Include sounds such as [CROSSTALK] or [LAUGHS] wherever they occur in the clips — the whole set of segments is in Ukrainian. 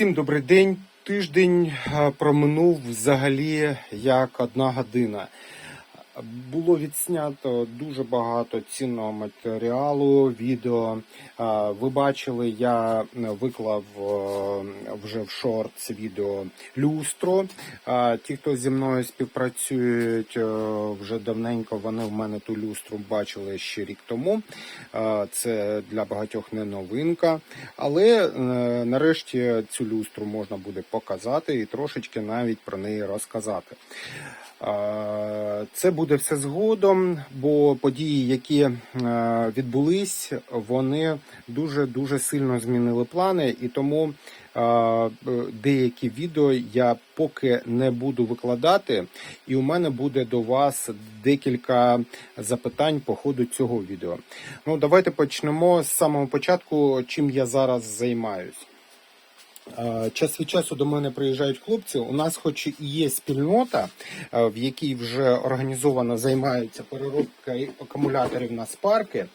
Всім добрий день. Тиждень е, проминув взагалі як одна година. Було відснято дуже багато цінного матеріалу, відео. Ви бачили, я виклав е, вже в шортс відео люстро. Ті, хто зі мною співпрацюють е, вже давненько, вони в мене ту люстру бачили ще рік тому. Це для багатьох не новинка. Але е, нарешті цю люстру можна буде показати і трошечки навіть про неї розказати. Це буде все згодом, бо події, які е, відбулись, вони дуже дуже сильно змінили плани, і тому е, деякі відео я поки не буду викладати, і у мене буде до вас декілька запитань по ходу цього відео. Ну, давайте почнемо з самого початку, чим я зараз займаюсь. Е, Час від часу до мене приїжджають хлопці. У нас, хоч і є спільнота, е, в якій вже організовано займаються переробкою акумуляторів на спарки.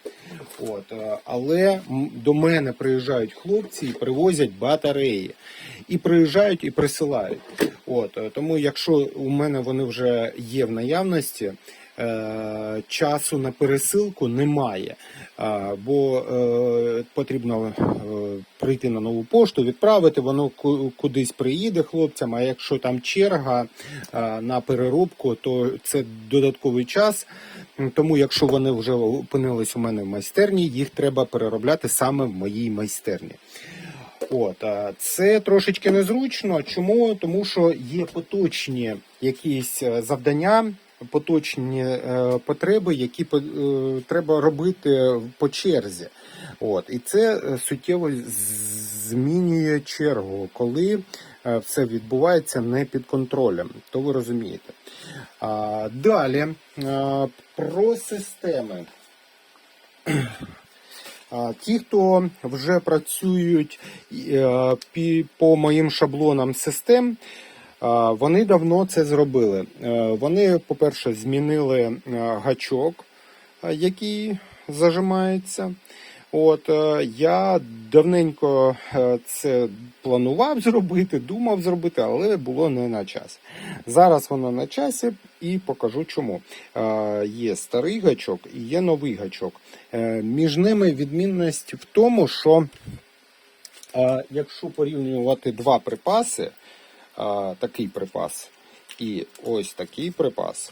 От, е, але до мене приїжджають хлопці і привозять батареї. І приїжджають і присилають. От, тому, якщо у мене вони вже є в наявності, часу на пересилку немає, бо е, потрібно е, прийти на нову пошту, відправити, воно ку- кудись приїде хлопцям. А якщо там черга е, на переробку, то це додатковий час. Тому, якщо вони вже опинились у мене в майстерні, їх треба переробляти саме в моїй майстерні. От, це трошечки незручно. Чому? Тому що є поточні якісь е, завдання, поточні е, потреби, які е, треба робити по черзі. От, і це е, суттєво змінює чергу, коли все відбувається не під контролем. То ви розумієте. Далі про системи. Ті, хто вже працюють по моїм шаблонам систем, вони давно це зробили. Е, Вони, по-перше, змінили е, гачок, е, який зажимається. От я давненько це планував зробити, думав зробити, але було не на час. Зараз воно на часі і покажу чому. Є старий гачок і є новий гачок. Між ними відмінність в тому, що якщо порівнювати два припаси, е, такий припас і ось такий припас,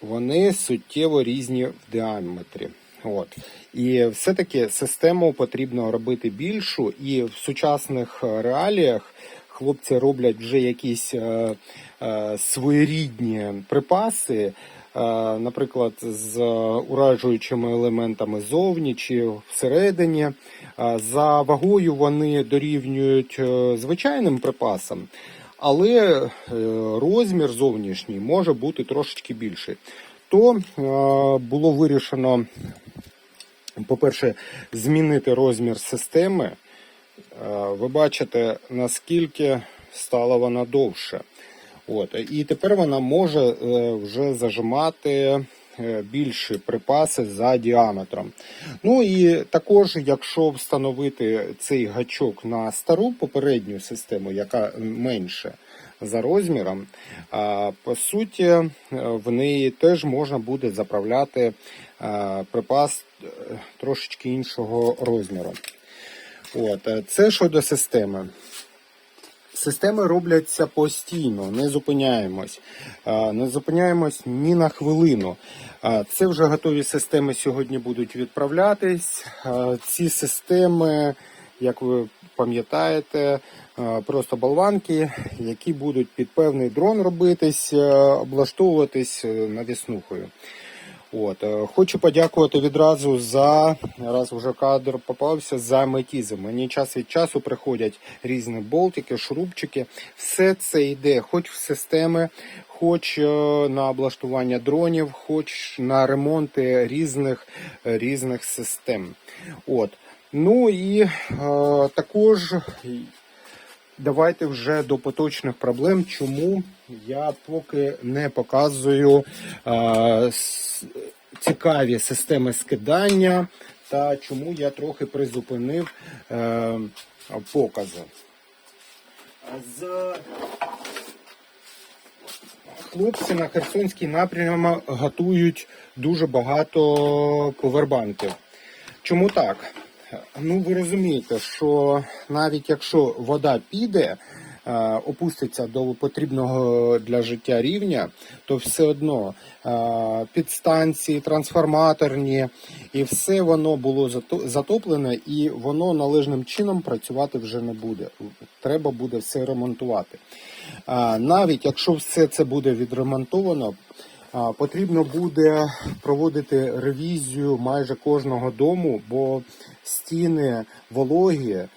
вони суттєво різні в діаметрі. От. І все-таки систему потрібно робити більшу, і в сучасних е, реаліях хлопці роблять вже якісь е, е, своєрідні припаси, наприклад, з е, уражуючими елементами зовні чи всередині. Е, За вагою вони дорівнюють е, звичайним припасам, але е, розмір зовнішній може бути трошечки більший. То е, було вирішено, по-перше, змінити розмір системи. Е, Ви бачите, наскільки стала вона довше. От. І тепер вона може е, вже зажимати е, більші припаси за діаметром. Ну і також, якщо встановити цей гачок на стару попередню систему, яка менше за розміром, по суті, е, в неї теж можна буде заправляти припас трошечки іншого розміру. От, це щодо системи. Системи робляться постійно, не зупиняємось. Не зупиняємось ні на хвилину. Це вже готові системи сьогодні будуть відправлятись. Ці системи, як ви пам'ятаєте, просто болванки, які будуть під певний дрон робитись, облаштовуватись е, навіснухою. От, е, хочу подякувати відразу за раз вже кадр попався за метізм. Мені час від часу приходять різні болтики, шурупчики. Все це йде, хоч в системи, хоч е, на облаштування дронів, хоч на ремонти різних різних систем. От. Ну і е, також Давайте вже до поточних проблем, чому я поки не показую е, цікаві системи скидання та чому я трохи призупинив е, покази. з хлопці на Херсонський напрямок готують дуже багато повербанків. Чому так? Ну, ви розумієте, що навіть якщо вода піде, опуститься до потрібного для життя рівня, то все одно е, підстанції, трансформаторні, і все воно було затоплене, і воно належним чином працювати вже не буде. Треба буде все ремонтувати. Навіть якщо все це буде відремонтовано, потрібно буде проводити ревізію майже кожного дому, бо стіни вологі, е,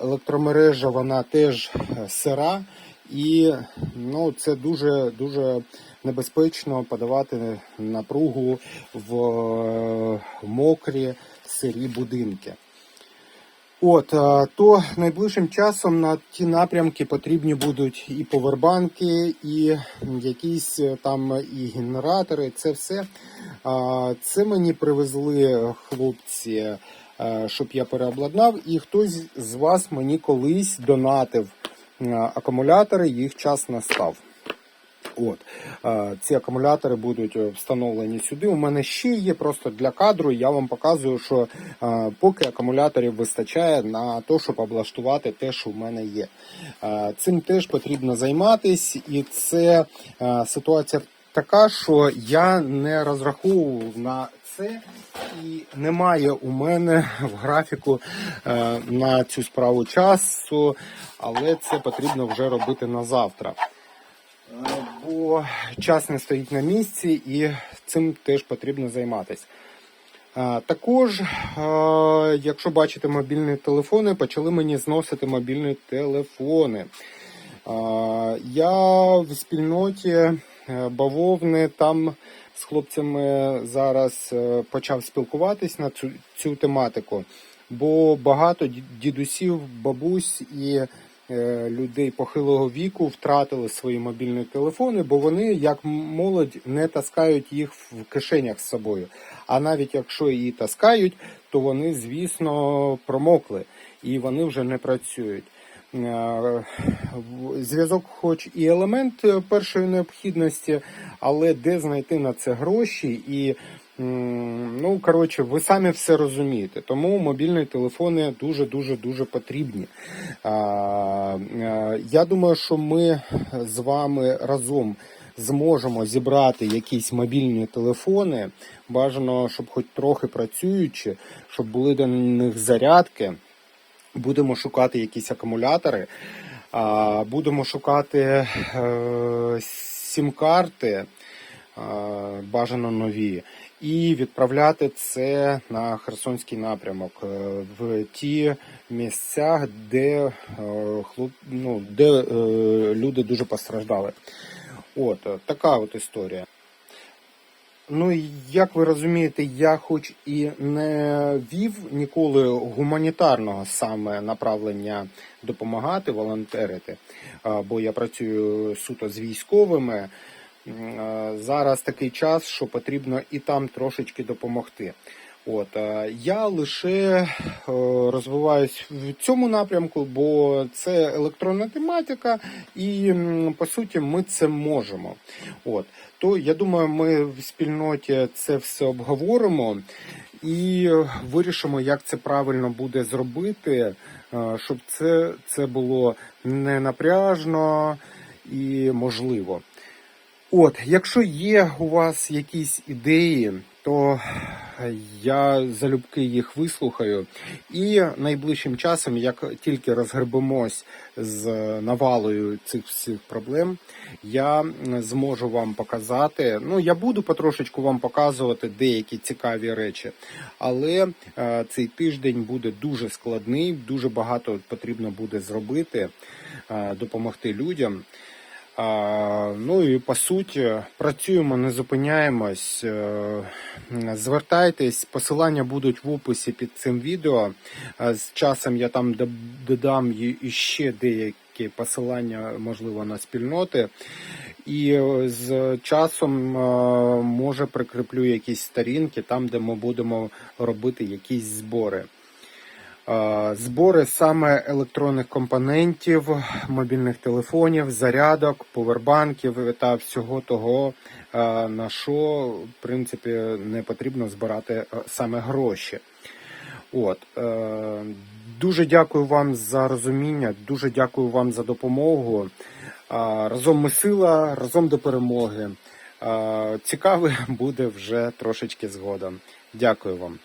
електромережа вона теж е, сира, і ну, це дуже дуже небезпечно подавати напругу в е, мокрі сирі будинки. От е, то найближчим часом на ті напрямки потрібні будуть і повербанки, і якісь е, там і генератори. Це все. Це мені привезли хлопці, е, щоб я переобладнав, і хтось з вас мені колись донатив е, акумулятори, їх час настав. От е, ці акумулятори будуть е, встановлені сюди. У мене ще є просто для кадру. Я вам показую, що е, поки акумуляторів вистачає на те, щоб облаштувати те, що в мене є. Е, Цим теж потрібно займатись, і це е, ситуація така, що я не розраховував на це. І немає у мене в графіку е, на цю справу часу, але це потрібно вже робити на завтра. Е, бо час не стоїть на місці і цим теж потрібно займатися. Е, Також, е, якщо бачите мобільні телефони, почали мені зносити мобільні телефони. Е, Я в спільноті бавовни там з хлопцями зараз е, почав спілкуватись на цю, цю тематику, бо багато дідусів, бабусь і е, людей похилого віку втратили свої мобільні телефони, бо вони, як молодь, не таскають їх в кишенях з собою. А навіть якщо і таскають, то вони, звісно, промокли і вони вже не працюють. Е, Зв'язок, хоч і елемент е, першої необхідності, але де знайти на це гроші і. Ну, коротше, ви самі все розумієте. Тому мобільні телефони дуже дуже дуже потрібні. Е, Я думаю, що ми з вами разом зможемо зібрати якісь мобільні телефони. Бажано, щоб хоч трохи працюючи, щоб були до них зарядки. Будемо шукати якісь акумулятори, будемо шукати е, сім-карти, бажано нові, і відправляти це на Херсонський напрямок е, в ті місця, де, е, ну, де е, люди дуже постраждали. От е, така от історія. Ну, як ви розумієте, я хоч і не вів ніколи гуманітарного саме направлення допомагати, волонтерити, бо я працюю суто з військовими. Зараз такий час, що потрібно і там трошечки допомогти. От я лише е, розвиваюсь в цьому напрямку, бо це електронна тематика, і по суті ми це можемо. От то я думаю, ми в спільноті це все обговоримо і вирішимо, як це правильно буде зробити, е, щоб це, це було не напряжно і можливо. От, якщо є у вас якісь ідеї, то я залюбки їх вислухаю. І найближчим часом, як тільки розгребемось з навалою цих всіх проблем, я зможу вам показати. Ну, я буду потрошечку вам показувати деякі цікаві речі, але е, цей тиждень буде дуже складний, дуже багато потрібно буде зробити, е, допомогти людям. Ну і по суті, працюємо, не зупиняємось. Е, Звертайтесь, посилання будуть в описі під цим відео. З часом я там додам і- і ще деякі посилання, можливо, на спільноти. І е, з часом е, може прикріплю якісь сторінки там, де ми будемо робити якісь збори. Збори саме електронних компонентів, мобільних телефонів, зарядок, повербанків та всього того, на що в принципі не потрібно збирати е, саме гроші. От е, дуже дякую вам за розуміння, дуже дякую вам за допомогу. Разом ми сила, разом до перемоги. Цікаве [LAUGHS] буде вже трошечки згодом. Дякую вам.